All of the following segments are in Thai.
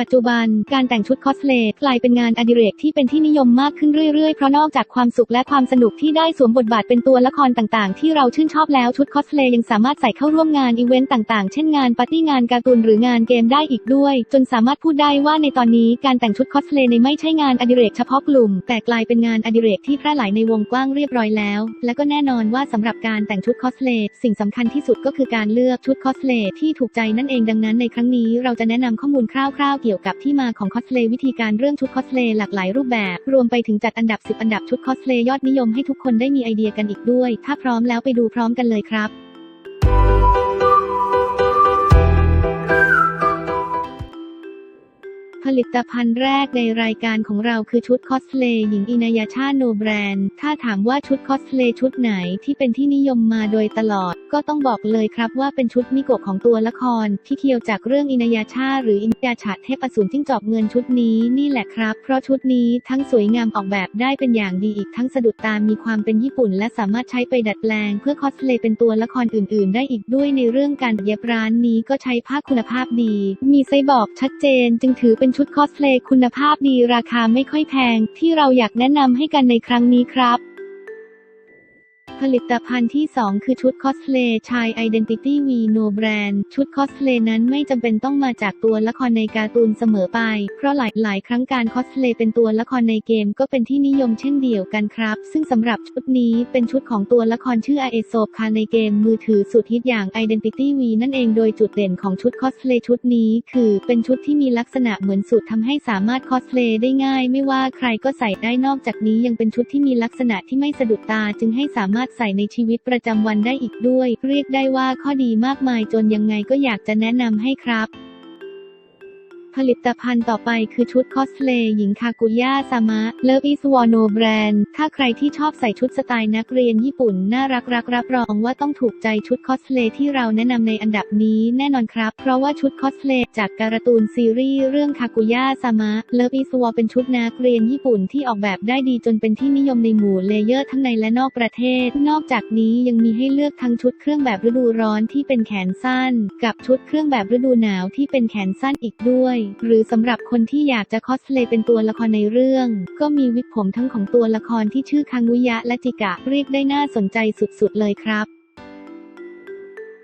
ปัจจุบัน การแต่งชุดคอสเพลย์กลายเป็นงานอดิเรกที่เป็นที่นิยมมากขึ้นเรื่อยๆ เพราะนอกจากความสุขและความสนุกที่ได้สวมบทบาทเป็นตัวละครต่างๆ ที่เราชื่นชอบแล้วชุดคอสเพลย์ยังสามารถใส่เข้าร่วมงานอีเวนต์ต่างๆ เช่นงานปาร์ตี้งานการ์ตูนหรืองานเกมได้อีกด้วย จนสามารถพูดได้ว่าในตอนนี้การแต่งชุดคอสเพลย์ในไม่ใช่งานอดิเรกเฉพาะกลุ่ม แต่กลายเป็นงานอดิเรกที่แพร่หลายในวงกว้างเรียบร้อยแล้ว และก็แน่นอนว่าสำหรับการแต่งชุดคอสเพลย์สิ่งสำคัญที่สุดก็คือการเลือกชุดคอสเพลย์ที่ถูกใจนั่นเองดังนั้นในครั้งนี้เราจะแนะนำข้อมูลคร่าวๆกี่ยวกับที่มาของคอสเพลย์วิธีการเรื่องชุดคอสเพลย์หลากหลายรูปแบบ รวมไปถึงจัดอันดับ 10 อันดับชุดคอสเพลย์ยอดนิยมให้ทุกคนได้มีไอเดียกันอีกด้วย ถ้าพร้อมแล้วไปดูพร้อมกันเลยครับ ลิตภัณฑ์แรกในรายการของเราคือชุดคอสเพลย์หญิงอินายาชาโนแบรนด์ ถ้าถามว่าชุดคอสเพลย์ชุดไหนที่เป็นที่นิยมมาโดยตลอด ก็ต้องบอกเลยครับว่าเป็นชุดมิโกะของตัวละคร ที่เคี่ยวจากเรื่องอินายาชาหรืออินยาชาเทพสูรจิ้งจอกเงินชุดนี้นี่แหละครับ เพราะชุดนี้ทั้งสวยงามออกแบบได้เป็นอย่างดีอีกทั้งสะดุดตามีความเป็นญี่ปุ่น และสามารถใช้ไปดัดแปลง เพื่อคอสเพลย์เป็นตัวละครอื่น ๆ ได้อีกด้วยในเรื่องการเย็บร้านนี้ก็ใช้ผ้าคุณภาพดี มีไซบอกชัดเจน จึงถือเป็นชุดคอสเพลย์คุณภาพดีราคาไม่ค่อยแพง ที่เราอยากแนะนำให้กันในครั้งนี้ครับ ผลิตภัณฑ์ที่ 2 คือชุดคอสเพลย์ชาย Identity V No Brand ชุดคอสเพลย์นั้นไม่จำเป็นต้องมาจากตัวละครในการ์ตูนเสมอไป เพราะหลายหลายครั้งการคอสเพลย์เป็นตัวละครในเกมก็เป็นที่นิยมเช่นเดียวกันครับ ซึ่งสำหรับชุดนี้เป็นชุดของตัวละครชื่ออาเอโซคาในเกมมือถือสุดฮิตอย่าง Identity V นั่นเองโดยจุดเด่นของชุดคอสเพลย์ชุดนี้ คือเป็นชุดที่มีลักษณะเหมือนสูตรทำให้สามารถคอสเพลย์ได้ง่าย ไม่ว่าใครก็ใส่ได้นอกจากนี้ยังเป็นชุดที่มีลักษณะที่ไม่สะดุดตาจึงให้สามารถใส่ในชีวิตประจำวันได้อีกด้วย เรียกได้ว่าข้อดีมากมายจนยังไงก็อยากจะแนะนำให้ครับ ผลิตภัณฑ์ต่อไปคือชุดคอสเพลย์หญิงคากุย่าซามะเลิฟอิสวอโนแบรนด์ถ้าใครที่ชอบใส่ชุดสไตล์นักเรียนญี่ปุ่น น่ารักรักรับรองว่าต้องถูกใจชุดคอสเพลย์ที่เราแนะนำในอันดับนี้แน่นอนครับ เพราะว่าชุดคอสเพลย์จากการ์ตูนซีรีส์เรื่องคากุย่าซามะเลิฟอิสวอเป็นชุดนักเรียนญี่ปุ่นที่ออกแบบได้ดีจนเป็นที่นิยมในหมู่เลเยอร์ทั้งในและนอกประเทศ นอกจากนี้ยังมีให้เลือกทั้งชุดเครื่องแบบฤดูร้อนที่เป็นแขนสั้น กับชุดเครื่องแบบฤดูหนาวที่เป็นแขนสั้นอีกด้วยหรือสำหรับคนที่อยากจะคอสเพลย์เป็นตัวละครในเรื่อง ก็มีวิกผมทั้งของตัวละครที่ชื่อคังวุยะและจิกะเรียกได้น่าสนใจสุดๆเลยครับ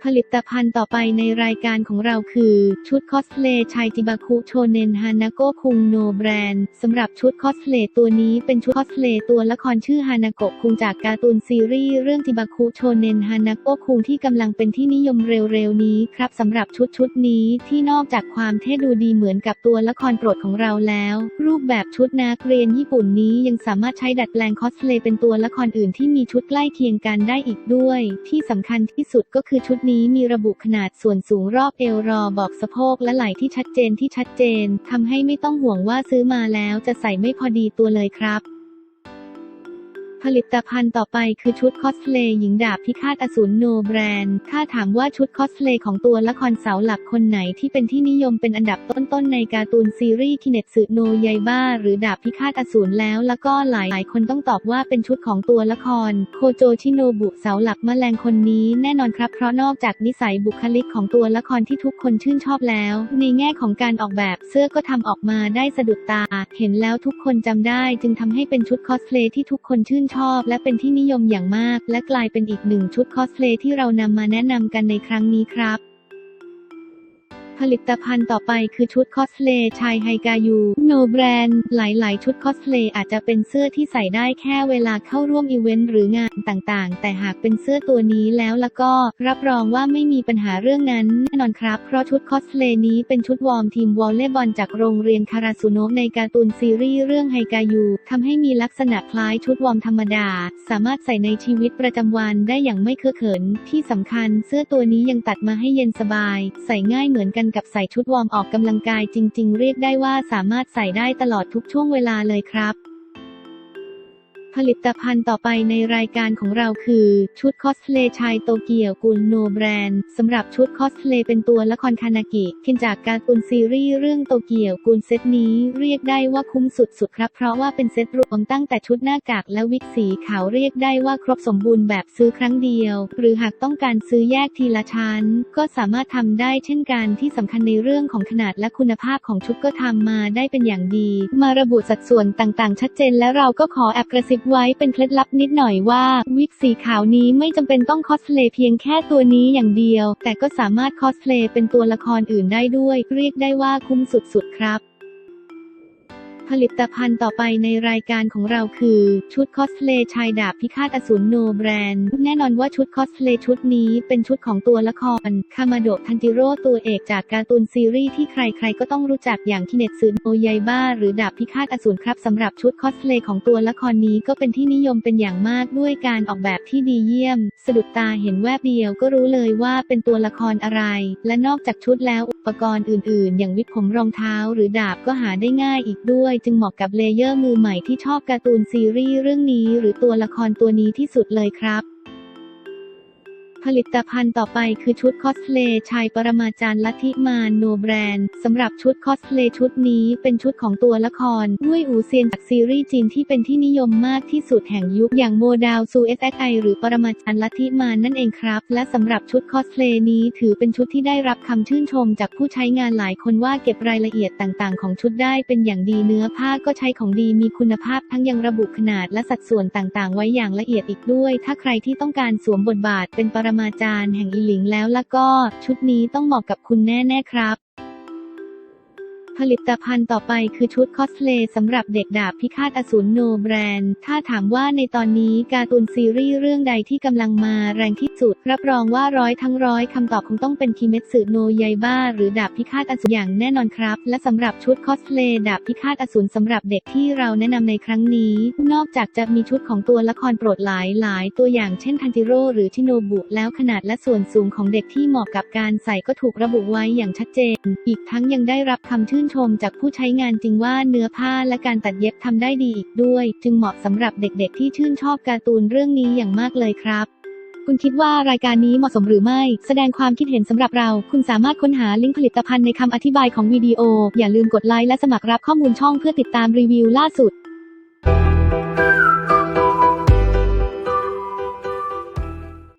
ผลิตภัณฑ์ต่อไปในรายการของเราคือ ชุดคอสเพลย์ชายจิบาคุโชเนนฮานาโกคุงโนแบรนด์สำหรับชุดคอสเพลย์ตัวนี้เป็นชุดคอสเพลย์ตัวละครชื่อฮานาโกคุงจากการ์ตูนซีรีส์เรื่องจิบาคุโชเนนฮานาโกคุงที่กำลังเป็นที่นิยมเร็วๆนี้ครับสำหรับชุดชุดนี้ที่นอกจากความเท่ดูดีเหมือนกับตัวละครโปรดของเราแล้ว รูปแบบชุดนักเรียนญี่ปุ่นนี้ยังสามารถใช้ดัดแปลงคอสเพลย์เป็นตัวละครอื่นที่มีชุดใกล้เคียงกันได้อีกด้วย ที่สำคัญที่สุดก็คือชุดนี้มีระบุขนาดส่วนสูงรอบเอวรอบอกสะโพกและไหล่ที่ชัดเจนที่ชัดเจนทำให้ไม่ต้องห่วงว่าซื้อมาแล้วจะใส่ไม่พอดีตัวเลยครับ ผลิตภัณฑ์ต่อไปคือชุดคอสเพลย์หญิงดาบพิฆาตอสูรโนแบรนด์ ถ้าถามว่าชุดคอสเพลย์ของตัวละครเสาหลักคนไหนที่เป็นที่นิยมเป็นอันดับต้นๆในการ์ตูนซีรีส์คินเนตสึโนยายบ้า หรือดาบพิฆาตอสูรแล้วแล้วก็หลายหลายคนต้องตอบว่าเป็นชุดของตัวละคร โคโจชิโนบุเสาหลักแมลงคนนี้แน่นอนครับเพราะนอกจากนิสัยบุคลิกของตัวละครที่ทุกคนชื่นชอบแล้ว ในแง่ของการออกแบบเสื้อก็ทำออกมาได้สะดุดตา เห็นแล้วทุกคนจำได้ จึงทำให้เป็นชุดคอสเพลย์ที่ทุกคนชื่นชอบและเป็นที่นิยมอย่างมาก และกลายเป็นอีกหนึ่งชุดคอสเพลย์ที่เรานำมาแนะนำกันในครั้งนี้ครับ ผลิตภัณฑ์ต่อไปคือชุดคอสเพลย์ชายไฮกายูโนแบรนด์หลาย ๆ ชุดคอสเพลย์อาจจะเป็นเสื้อที่ใส่ได้แค่เวลาเข้าร่วมอีเวนต์หรืองานต่างๆ แต่หากเป็นเสื้อตัวนี้แล้วล้วก็รับรองว่าไม่มีปัญหาเรื่องนั้นแน่นอนครับ เพราะชุดคอสเพลย์นี้เป็นชุดวอร์มทีมวอลเลย์บอลจากโรงเรียนคาราซุโนะในการ์ตูนซีรีส์เรื่องไฮกายูทำให้มีลักษณะคล้ายชุดวอร์มธรรมดา สามารถใส่ในชีวิตประจำวันได้อย่างไม่เคอะเขินที่สำคัญ เสื้อตัวนี้ยังตัดมาให้เย็นสบาย ใส่ง่ายเหมือนกันกับใส่ชุดวอร์มออกกำลังกายจริง ๆ เรียกได้ว่าสามารถใส่ได้ตลอดทุกช่วงเวลาเลยครับ ผลิตภัณฑ์ต่อไปในรายการของเราคือ ชุดคอสเพลย์ชายโตเกียวกุลโนแบรนด์สำหรับชุดคอสเพลย์เป็นตัวละครคานากิเขียนจากการ์ตูนซีรีส์เรื่องโตเกียวกุลเซตนี้เรียกได้ว่าคุ้มสุดๆครับ เพราะว่าเป็นเซตรวมตั้งแต่ชุดหน้ากากและวิกสีขาวเรียกได้ว่าครบสมบูรณ์แบบซื้อครั้งเดียว หรือหากต้องการซื้อแยกทีละชั้น ก็สามารถทำได้เช่นกันที่สำคัญในเรื่องของขนาดและคุณภาพของชุดก็ทำมาได้เป็นอย่างดี มาระบุสัดส่วนต่างๆ ชัดเจนและเราก็ขอแอบกระซิบไว้เป็นเคล็ดลับนิดหน่อยว่า วิกสีขาวนี้ไม่จำเป็นต้องคอสเพลย์เพียงแค่ตัวนี้อย่างเดียว แต่ก็สามารถคอสเพลย์เป็นตัวละครอื่นได้ด้วย เรียกได้ว่าคุ้มสุดๆครับ ผลิตภัณฑ์ต่อไปในรายการของเราคือ ชุดคอสเพลย์ชายดาบพิฆาตอสูรโนแบรนด์ แน่นอนว่าชุดคอสเพลย์ชุดนี้เป็นชุดของตัวละคร คามาโดะทันจิโร่ตัวเอกจากการ์ตูนซีรีส์ที่ใครๆก็ต้องรู้จักอย่างคิเนตซึนโอยายบ้าหรือดาบพิฆาตอสูรครับสำหรับชุดคอสเพลย์ของตัวละครนี้ก็เป็นที่นิยมเป็นอย่างมากด้วยการออกแบบที่ดีเยี่ยม สะดุดตาเห็นแวบเดียวก็รู้เลยว่าเป็นตัวละครอะไร และนอกจากชุดแล้วอุปกรณ์อื่น ๆ อย่างวิกผมรองเท้า หรือดาบก็หาได้ง่ายอีกด้วยจึงเหมาะกับเลเยอร์มือใหม่ที่ชอบการ์ตูนซีรีส์เรื่องนี้หรือตัวละครตัวนี้ที่สุดเลยครับ ผลิตภัณฑ์ต่อไปคือชุดคอสเพลย์ชายปรมาจารย์ลัทธิมารโนแบรนด์สำหรับชุดคอสเพลย์ชุดนี้เป็นชุดของตัวละครด้วยอูเซียนจากซีรีส์จีนที่เป็นที่นิยมมากที่สุดแห่งยุคอย่างโมดาวซู SSI หรือปรมาจารย์ลัทธิมารนั่นเองครับ และสำหรับชุดคอสเพลย์นี้ถือเป็นชุดที่ได้รับคำชื่นชมจากผู้ใช้งานหลายคนว่าเก็บรายละเอียดต่างๆ ของชุดได้เป็นอย่างดีเนื้อผ้าก็ใช้ของดีมีคุณภาพทั้งยังระบุขนาดและสัดส่วนต่างๆ ไว้อย่างละเอียดอีกด้วย ถ้าใครที่ต้องการสวมบทบาทเป็นปรมาจารย์แห่งอีหลิงแล้วละก็ ชุดนี้ต้องเหมาะกับคุณแน่ ๆ ครับ ผลิตภัณฑ์ต่อไปคือชุดคอสเพลย์สำหรับเด็กดาบพิฆาตอสูรโนแบรนด์ ถ้าถามว่าในตอนนี้การ์ตูนซีรีส์เรื่องใดที่กำลังมาแรงที่สุด รับรองว่าร้อยทั้งร้อยคำตอบคงต้องเป็นคิเมสึโนยายบ้า หรือดาบพิฆาตอสูรอย่างแน่นอนครับ และสำหรับชุดคอสเพลย์ดาบพิฆาตอสูรสำหรับเด็กที่เราแนะนำในครั้งนี้ นอกจากจะมีชุดของตัวละครโปรดหลายหลายตัวอย่างเช่นทันจิโร่หรือชิโนบุแล้วขนาดและส่วนสูงของเด็กที่เหมาะกับการใส่ก็ถูกระบุไว้อย่างชัดเจน อีกทั้งยังได้รับคำชื่นนชมจากผู้ใช้งานจริงว่าเนื้อผ้าและการตัดเย็บทำได้ดีอีกด้วย จึงเหมาะสำหรับเด็กๆ ที่ชื่นชอบการ์ตูนเรื่องนี้อย่างมากเลยครับ คุณคิดว่ารายการนี้เหมาะสมหรือไม่ แสดงความคิดเห็นสำหรับเรา คุณสามารถค้นหาลิงก์ผลิตภัณฑ์ในคำอธิบายของวิดีโอ อย่าลืมกดไลค์และสมัครรับข้อมูลช่องเพื่อติดตามรีวิวล่าสุด